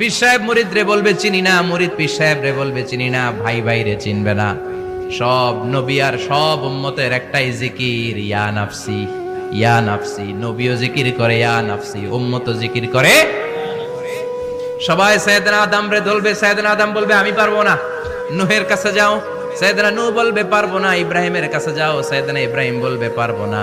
পীর সাহেব মুরিদ রে বলবে, চিনি না, মুরিদ পীর সাহেব রে বলবে, চিনি না, ভাই ভাই রে চিনবে না। সব নবী আর সব উম্মতের একটাই জিকির, ইয়া নাফসি ইয়া নাফসি। নবীও জিকির করে, ইয়া নাফসি। উম্মত জিকির করে। সবাই সৈয়দনা আদম রে ধরবে সৈয়দনা আদম বলবে, আমি পারব না। নুহের কাছে যাও সৈয়দনা নূহ বলবে, পারব না। ইব্রাহিমের কাছে যাও সৈয়দনা ইব্রাহিম বলবে, পারব না।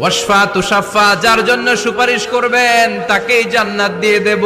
ওয়াসফা তুষাফা যার জন্য সুপারিশ করবেন তাকেই জান্নাত দিয়ে দেব।